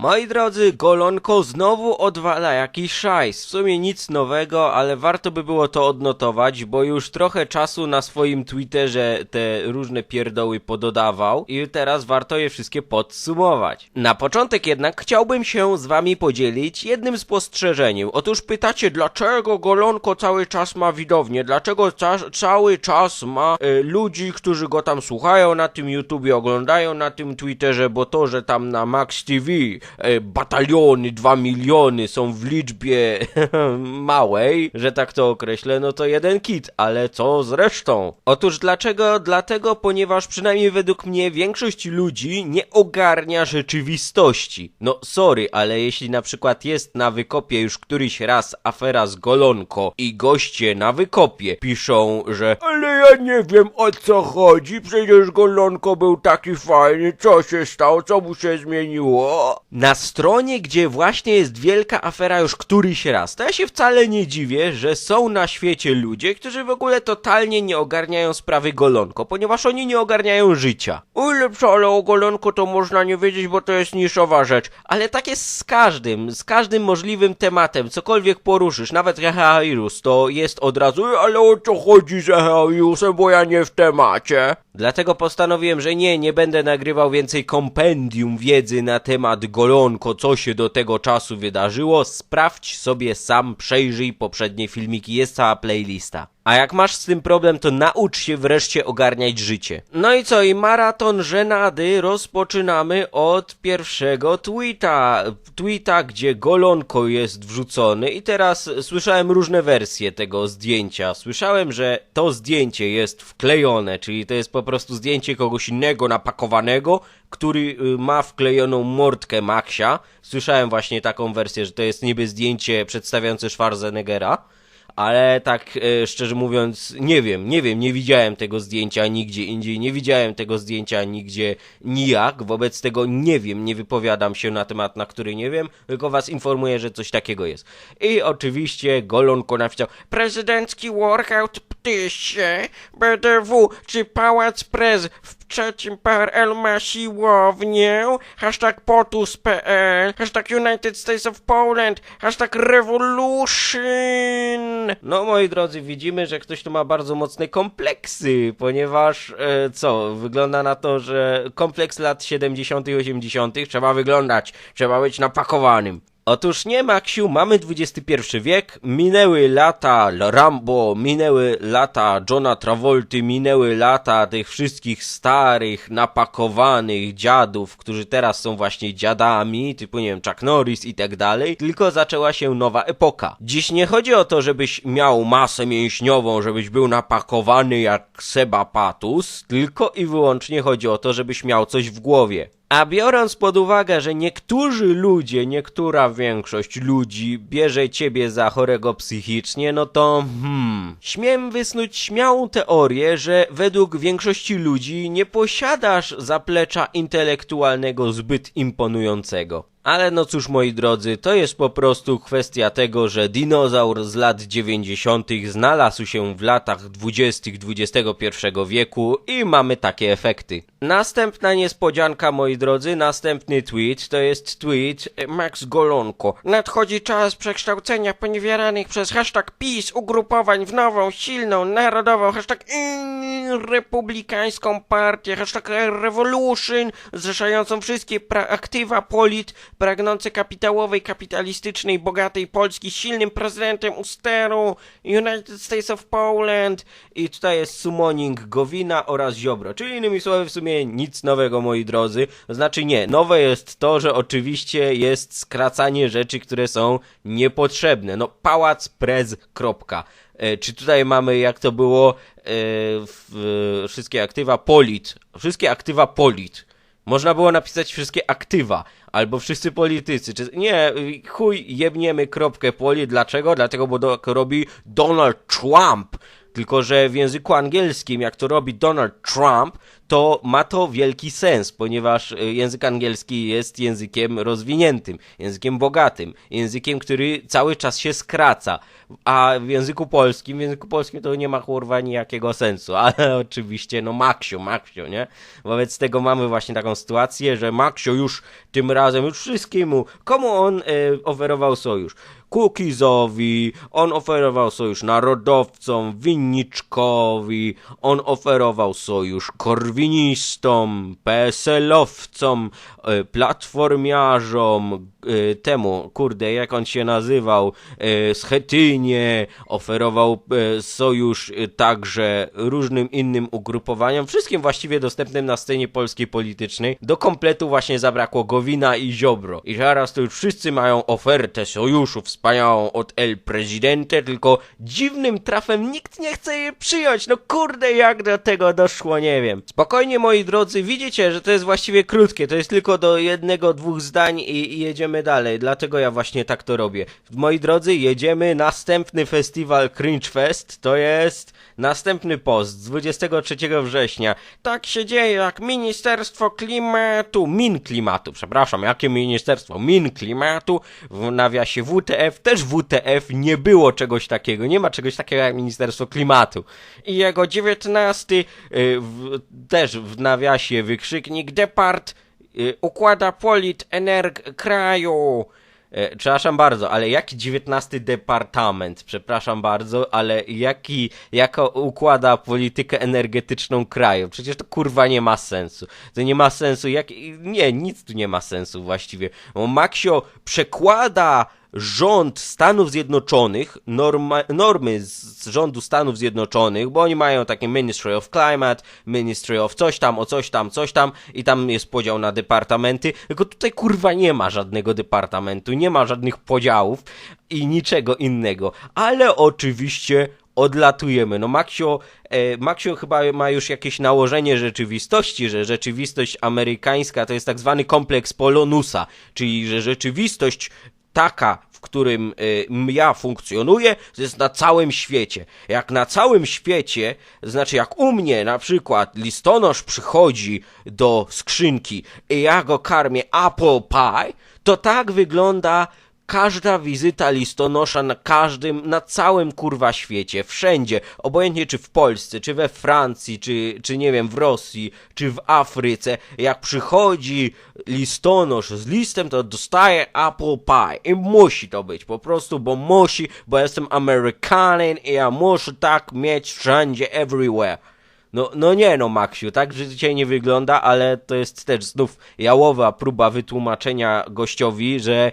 Moi drodzy, Golonko znowu odwala jakiś szajs. W sumie nic nowego, ale warto by było to odnotować, bo już trochę czasu na swoim Twitterze te różne pierdoły pododawał i teraz warto je wszystkie podsumować. Na początek jednak chciałbym się z wami podzielić jednym spostrzeżeniem. Otóż pytacie, dlaczego Golonko cały czas ma widownię? Dlaczego ca- cały czas ma e, ludzi, którzy go tam słuchają na tym YouTubie, oglądają na tym Twitterze, bo to, że tam na Max TV bataliony, 2 miliony są w liczbie małej, że tak to określę, no to jeden kit, ale co z resztą? Otóż dlaczego? Dlatego, ponieważ przynajmniej według mnie większość ludzi nie ogarnia rzeczywistości. No sorry, ale jeśli na przykład jest na wykopie już któryś raz afera z Golonko i goście na wykopie piszą, że ale ja nie wiem o co chodzi, przecież Golonko był taki fajny, co się stało, co mu się zmieniło? Na stronie, gdzie właśnie jest wielka afera już któryś raz, to ja się wcale nie dziwię, że są na świecie ludzie, którzy w ogóle totalnie nie ogarniają sprawy Golonko, ponieważ oni nie ogarniają życia. Ile wcale o Golonko to można nie wiedzieć, bo to jest niszowa rzecz, ale tak jest z każdym, z każdym możliwym tematem, cokolwiek poruszysz, nawet Rehairus, to jest od razu, "E, ale o co chodzi z Rehairusem, bo ja nie w temacie. Dlatego postanowiłem, że nie, nie będę nagrywał więcej kompendium wiedzy na temat Golonko, co się do tego czasu wydarzyło. Sprawdź sobie sam, przejrzyj poprzednie filmiki, jest cała playlista. A jak masz z tym problem, to naucz się wreszcie ogarniać życie. No i co, i maraton żenady rozpoczynamy od pierwszego tweeta. Tweeta, gdzie golonko jest wrzucony i teraz słyszałem różne wersje tego zdjęcia. Słyszałem, że to zdjęcie jest wklejone, czyli to jest po prostu zdjęcie kogoś innego napakowanego, który y, ma wklejoną mordkę Maxia. Słyszałem właśnie taką wersję, że to jest niby zdjęcie przedstawiające Schwarzeneggera. Ale tak e, szczerze mówiąc, nie wiem, nie wiem, nie widziałem tego zdjęcia nigdzie indziej, nie widziałem tego zdjęcia nigdzie nijak, wobec tego nie wiem, nie wypowiadam się na temat, na który nie wiem, tylko was informuję, że coś takiego jest. I oczywiście Golonko napisał, prezydencki workout w Ptysie, BDW, czy Pałac Prez w trzecim PRL ma siłownię, hashtag POTUS.pl, hashtag United States of Poland, hashtag Revolution. No moi drodzy, widzimy, że ktoś tu ma bardzo mocne kompleksy, ponieważ e, co, wygląda na to, że kompleks lat 70 i 80 trzeba wyglądać, trzeba być napakowanym. Otóż nie, Maksiu, mamy XXI wiek, minęły lata Rambo, minęły lata Johna Travolty, minęły lata tych wszystkich starych, napakowanych dziadów, którzy teraz są właśnie dziadami, typu nie wiem, Chuck Norris i tak dalej, tylko zaczęła się nowa epoka. Dziś nie chodzi o to, żebyś miał masę mięśniową, żebyś był napakowany jak Seba Patus, tylko i wyłącznie chodzi o to, żebyś miał coś w głowie. A biorąc pod uwagę, że niektórzy ludzie, niektóra większość ludzi bierze ciebie za chorego psychicznie, no to hmm. Śmiem wysnuć śmiałą teorię, że według większości ludzi nie posiadasz zaplecza intelektualnego zbyt imponującego. Ale no cóż moi drodzy, to jest po prostu kwestia tego, że dinozaur z lat 90. znalazł się w latach 20. XXI wieku i mamy takie efekty. Następna niespodzianka moi drodzy, następny tweet to jest tweet Max Golonko. Nadchodzi czas przekształcenia poniewieranych przez hashtag PiS ugrupowań w nową, silną, narodową, hashtag republikańską partię, hashtag revolution, zrzeszającą wszystkie aktywa polit pragnące kapitałowej, kapitalistycznej, bogatej Polski silnym prezydentem u steru, United States of Poland. I tutaj jest summoning Gowina oraz Ziobro, czyli innymi słowy w sumie nic nowego moi drodzy, znaczy nie, nowe jest to, że oczywiście jest skracanie rzeczy, które są niepotrzebne, no pałac prez, kropka. E, Czy tutaj mamy, jak to było, e, w, wszystkie aktywa polit, wszystkie aktywa polit. Można było napisać wszystkie aktywa, albo wszyscy politycy. Czy, nie, chuj, jebniemy kropkę poli. Dlaczego? Dlatego, bo to robi Donald Trump. Tylko, że w języku angielskim, jak to robi Donald Trump, to ma to wielki sens, ponieważ y, język angielski jest językiem rozwiniętym, językiem bogatym, językiem, który cały czas się skraca, a w języku polskim, w języku polskim to nie ma kurwa nijakiego sensu, ale oczywiście, no Maksio, Maksio, nie? Wobec tego mamy właśnie taką sytuację, że Maksio już tym razem, już wszystkiemu, komu on y, oferował sojusz? Kukizowi, on oferował sojusz narodowcom, winniczkowi, on oferował sojusz korwinistom, PSL-owcom, e, platformiarzom, e, temu, kurde, jak on się nazywał, e, Schetynie, oferował sojusz także różnym innym ugrupowaniom, wszystkim właściwie dostępnym na scenie polskiej politycznej. Do kompletu właśnie zabrakło Gowina i Ziobro. I zaraz to już wszyscy mają ofertę sojuszu wspaniałą od El Presidente, tylko dziwnym trafem nikt nie chce jej przyjąć. No kurde, jak do tego doszło, nie wiem. Moi drodzy, widzicie, że to jest właściwie krótkie, to jest tylko do jednego, dwóch zdań i, i jedziemy dalej. Dlatego ja właśnie tak to robię. Moi drodzy, jedziemy następny festiwal Cringe Fest, to jest następny post z 23 września. Tak się dzieje, jak Ministerstwo Klimatu, Min Klimatu, przepraszam, jakie Ministerstwo? Min Klimatu w nawiasie WTF, też WTF nie było czegoś takiego, nie ma czegoś takiego jak Ministerstwo Klimatu. I jego 19 y, w, też w nawiasie wykrzyknik Depart y, układa polit energ kraju. E, przepraszam bardzo, ale jaki dziewiętnasty departament? Przepraszam bardzo, ale jaki, jako układa politykę energetyczną kraju? Przecież to kurwa nie ma sensu. To nie ma sensu, jak, nie, nic tu nie ma sensu właściwie. Bo Maxio przekłada rząd Stanów Zjednoczonych, norma, normy z rządu Stanów Zjednoczonych, bo oni mają takie Ministry of Climate, Ministry of coś tam, o coś tam, coś tam i tam jest podział na departamenty, tylko tutaj kurwa nie ma żadnego departamentu, nie ma żadnych podziałów i niczego innego, ale oczywiście odlatujemy. No Maxio, e, Maxio chyba ma już jakieś nałożenie rzeczywistości, że rzeczywistość amerykańska to jest tak zwany kompleks Polonusa, czyli że rzeczywistość taka, w którym y, ja funkcjonuję, jest na całym świecie. Jak na całym świecie, znaczy jak u mnie na przykład listonosz przychodzi do skrzynki i ja go karmię apple pie, to tak wygląda każda wizyta listonosza na każdym, na całym kurwa świecie, wszędzie, obojętnie czy w Polsce, czy we Francji, czy, czy nie wiem, w Rosji, czy w Afryce, jak przychodzi listonosz z listem, to dostaje apple pie i musi to być, po prostu, bo musi, bo jestem Amerykanin i ja muszę tak mieć wszędzie, everywhere. No, no nie no, Maksiu, tak życie nie wygląda, ale to jest też znów jałowa próba wytłumaczenia gościowi, że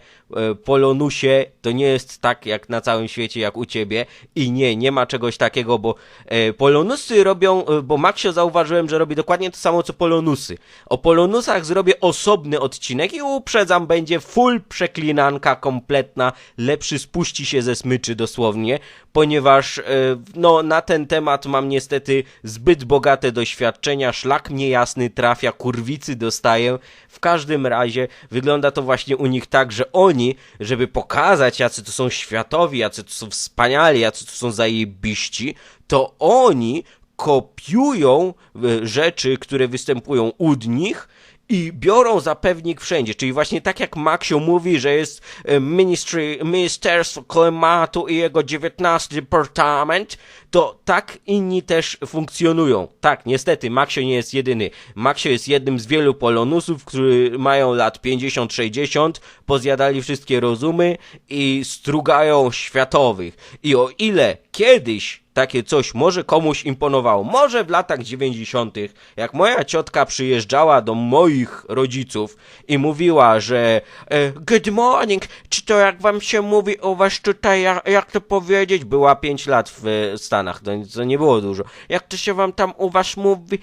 Polonusie to nie jest tak jak na całym świecie, jak u ciebie i nie, nie ma czegoś takiego, bo e, Polonusy robią, e, bo Maksio zauważyłem, że robi dokładnie to samo co Polonusy. O Polonusach zrobię osobny odcinek i uprzedzam, będzie full przeklinanka kompletna, lepszy spuści się ze smyczy dosłownie, ponieważ e, no na ten temat mam niestety zbyt bogate doświadczenia, szlak mnie jasny trafia, kurwicy dostaję. W każdym razie wygląda to właśnie u nich tak, że oni, żeby pokazać jacy to są światowi, jacy to są wspaniali, jacy to są zajebiści, to oni kopiują e, rzeczy, które występują u nich i biorą za pewnik wszędzie, czyli właśnie tak jak Maxio mówi, że jest e, ministry, Ministerstwo Klimatu i jego 19 departament, to tak inni też funkcjonują. Tak, niestety, Maxio nie jest jedyny. Maxio jest jednym z wielu polonusów, którzy mają lat 50-60, pozjadali wszystkie rozumy i strugają światowych. I o ile kiedyś takie coś może komuś imponowało. Może w latach 90., jak moja ciotka przyjeżdżała do moich rodziców i mówiła, że e, good morning, czy to jak wam się mówi u was tutaj, jak, jak to powiedzieć, była 5 lat w Stanach, to, to nie było dużo. Jak to się wam tam u was mówi?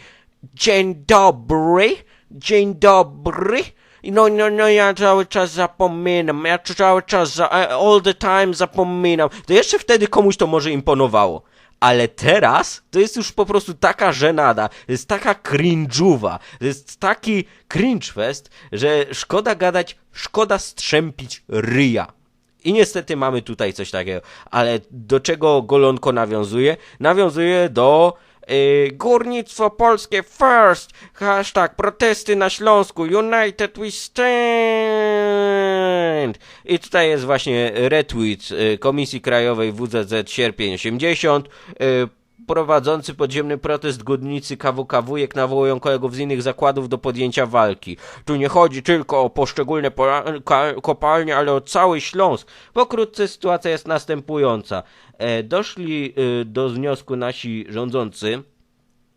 Dzień dobry, dzień dobry. No, no, no, ja cały czas zapominam, ja cały czas, za, e, all the time zapominam. To jeszcze wtedy komuś to może imponowało ale teraz to jest już po prostu taka żenada, to jest taka cringe'uwa, to jest taki cringe fest, że szkoda gadać, szkoda strzępić ryja. I niestety mamy tutaj coś takiego. Ale do czego Golonko nawiązuje? Nawiązuje do y, górnictwo polskie first, hashtag protesty na Śląsku, United we stand. I tutaj jest właśnie retweet y, Komisji Krajowej WZZ sierpień 80. y, Prowadzący podziemny protest górnicy KWKW nawołują kolegów z innych zakładów do podjęcia walki. Tu nie chodzi tylko o poszczególne kopalnie, ale o cały Śląsk. Pokrótce sytuacja jest następująca. E, doszli y, do wniosku nasi rządzący,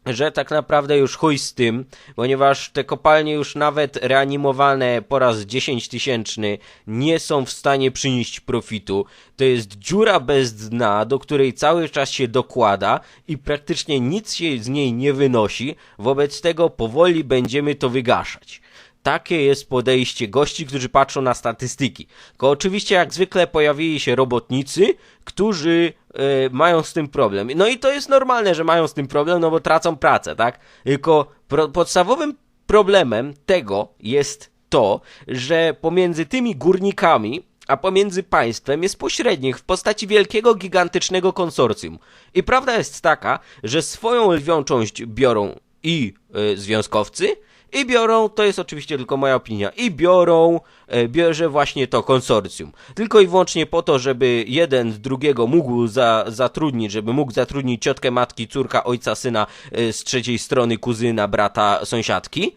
że tak naprawdę już chuj z tym, ponieważ te kopalnie już nawet reanimowane po raz 10 tysięczny nie są w stanie przynieść profitu. To jest dziura bez dna, do której cały czas się dokłada i praktycznie nic się z niej nie wynosi, wobec tego powoli będziemy to wygaszać. Takie jest podejście gości, którzy patrzą na statystyki. Tylko oczywiście, jak zwykle, pojawili się robotnicy, którzy e, mają z tym problem. No i to jest normalne, że mają z tym problem, no bo tracą pracę, tak? Tylko pro, podstawowym problemem tego jest to, że pomiędzy tymi górnikami a pomiędzy państwem jest pośrednik w postaci wielkiego, gigantycznego konsorcjum. I prawda jest taka, że swoją lwią część biorą i y, związkowcy, i biorą, to jest oczywiście tylko moja opinia, i biorą, e, bierze właśnie to konsorcjum. Tylko i wyłącznie po to, żeby jeden z drugiego mógł za, zatrudnić, żeby mógł zatrudnić ciotkę, matki, córka, ojca, syna e, z trzeciej strony, kuzyna, brata, sąsiadki.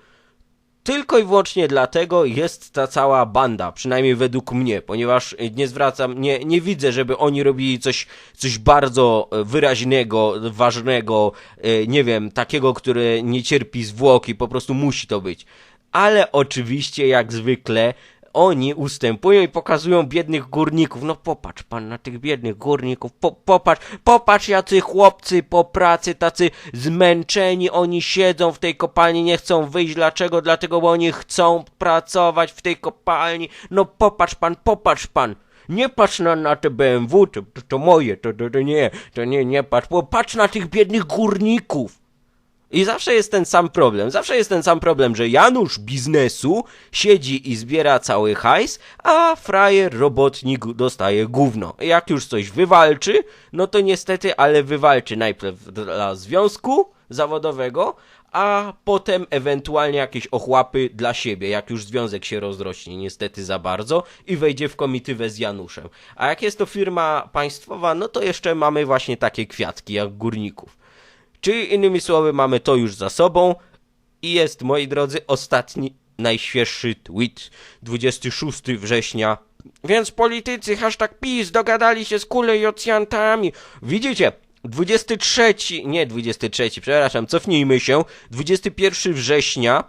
Tylko i wyłącznie dlatego jest ta cała banda, przynajmniej według mnie, ponieważ e, nie zwracam, nie, nie widzę, żeby oni robili coś, coś bardzo e, wyraźnego, ważnego, e, nie wiem, takiego, które nie cierpi zwłoki, po prostu musi to być. Ale oczywiście, jak zwykle, oni ustępują i pokazują biednych górników. No popatrz pan na tych biednych górników, po, popatrz, popatrz jacy chłopcy po pracy, tacy zmęczeni, oni siedzą w tej kopalni, nie chcą wyjść. Dlaczego? Dlatego, bo oni chcą pracować w tej kopalni. No popatrz pan, popatrz pan. Nie patrz na, na te BMW, to, to, to moje, to, to, to nie, to nie, nie patrz, bo patrz na tych biednych górników. I zawsze jest ten sam problem. Zawsze jest ten sam problem, że Janusz biznesu siedzi i zbiera cały hajs, a frajer robotnik dostaje gówno. Jak już coś wywalczy, no to niestety, ale wywalczy najpierw dla związku zawodowego, a potem ewentualnie jakieś ochłapy dla siebie, jak już związek się rozrośnie niestety za bardzo i wejdzie w komitywę z Januszem. A jak jest to firma państwowa, no to jeszcze mamy właśnie takie kwiatki jak górników. Czyli innymi słowy, mamy to już za sobą i jest, moi drodzy, ostatni, najświeższy tweet 26 września. Więc politycy, hashtag PiS, dogadali się z kulejocjantami. Widzicie, 23, nie 23, przepraszam, cofnijmy się, 21 września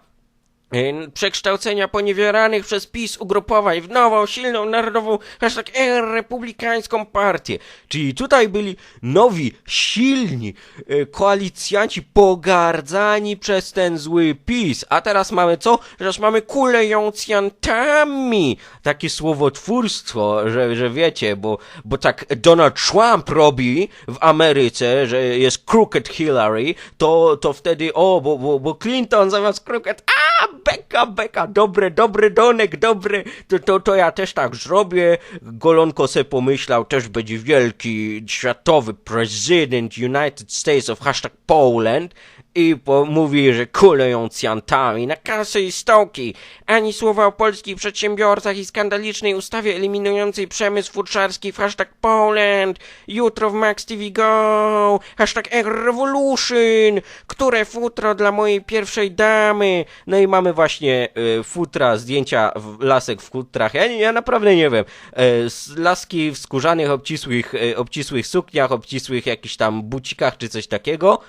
przekształcenia poniewieranych przez PiS ugrupowań w nową, silną, narodową, hashtag R, republikańską partię. Czyli tutaj byli nowi, silni e, koalicjanci pogardzani przez ten zły PiS. A teraz mamy co? Teraz mamy kulejącjantami. Takie słowotwórstwo, że, że wiecie, bo, bo tak Donald Trump robi w Ameryce, że jest crooked Hillary, to, to wtedy, o, bo, bo, bo Clinton zamiast crooked, a, beka, beka, dobre, dobry donek, dobry, to, to, to ja też tak zrobię. Golonko se pomyślał, też będzie wielki, światowy prezydent United States of hashtag Poland i mówi, że kuleją cjantami na kasy i stołki. Ani słowa o polskich przedsiębiorcach i skandalicznej ustawie eliminującej przemysł futrzarski w hashtag Poland. Jutro w Max TV Go. Hashtag Revolution. Które futro dla mojej pierwszej damy. No i mamy właśnie y, futra, zdjęcia w, lasek w futrach. Ja, ja naprawdę nie wiem. Y, laski w skórzanych, obcisłych, y, obcisłych sukniach, obcisłych jakichś tam bucikach czy coś takiego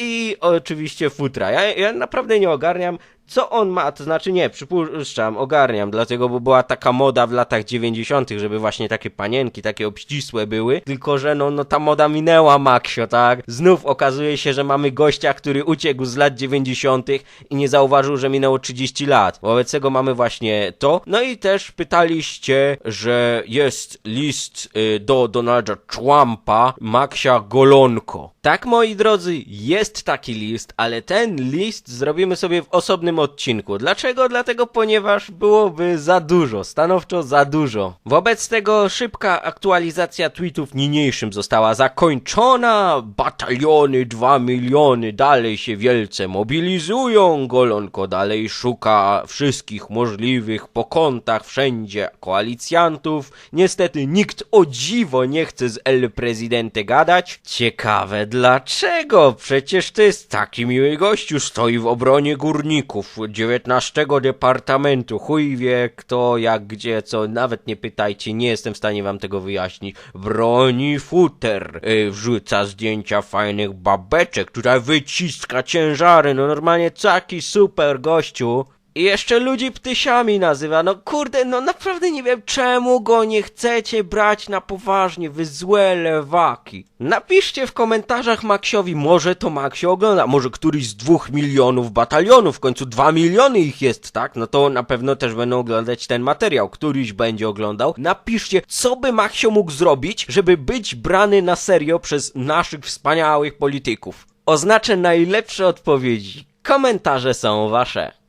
i oczywiście futra. Ja, ja naprawdę nie ogarniam, co on ma, to znaczy nie, przypuszczam, ogarniam, dlatego, bo była taka moda w latach 90., żeby właśnie takie panienki, takie obścisłe były, tylko że no, no ta moda minęła, Maksio, tak? Znów okazuje się, że mamy gościa, który uciekł z lat 90. i nie zauważył, że minęło 30 lat. Wobec tego mamy właśnie to. No i też pytaliście, że jest list y, do Donalda Trumpa, Maksia Golonko. Tak, moi drodzy, jest taki list, ale ten list zrobimy sobie w osobnym odcinku. Dlaczego? Dlatego, ponieważ byłoby za dużo, stanowczo za dużo. Wobec tego szybka aktualizacja tweetów niniejszym została zakończona. Bataliony 2 miliony dalej się wielce mobilizują. Golonko dalej szuka wszystkich możliwych po kątach wszędzie koalicjantów. Niestety nikt o dziwo nie chce z El Presidente gadać. Ciekawe dlaczego? Przecież to jest taki miły gościu, stoi w obronie górników 19 Departamentu. Chuj wie kto, jak, gdzie, co, nawet nie pytajcie, nie jestem w stanie wam tego wyjaśnić. Broni futer, yy, wrzuca zdjęcia fajnych babeczek, która wyciska ciężary, no normalnie taki super gościu. I jeszcze ludzi ptysiami nazywa. No kurde, no naprawdę nie wiem czemu go nie chcecie brać na poważnie, wy złe lewaki. Napiszcie w komentarzach Maksiowi, może to Maksio ogląda, może któryś z dwóch milionów batalionów, w końcu dwa miliony ich jest, tak? No to na pewno też będą oglądać ten materiał, któryś będzie oglądał. Napiszcie, co by Maksio mógł zrobić, żeby być brany na serio przez naszych wspaniałych polityków. Oznaczę najlepsze odpowiedzi. Komentarze są wasze.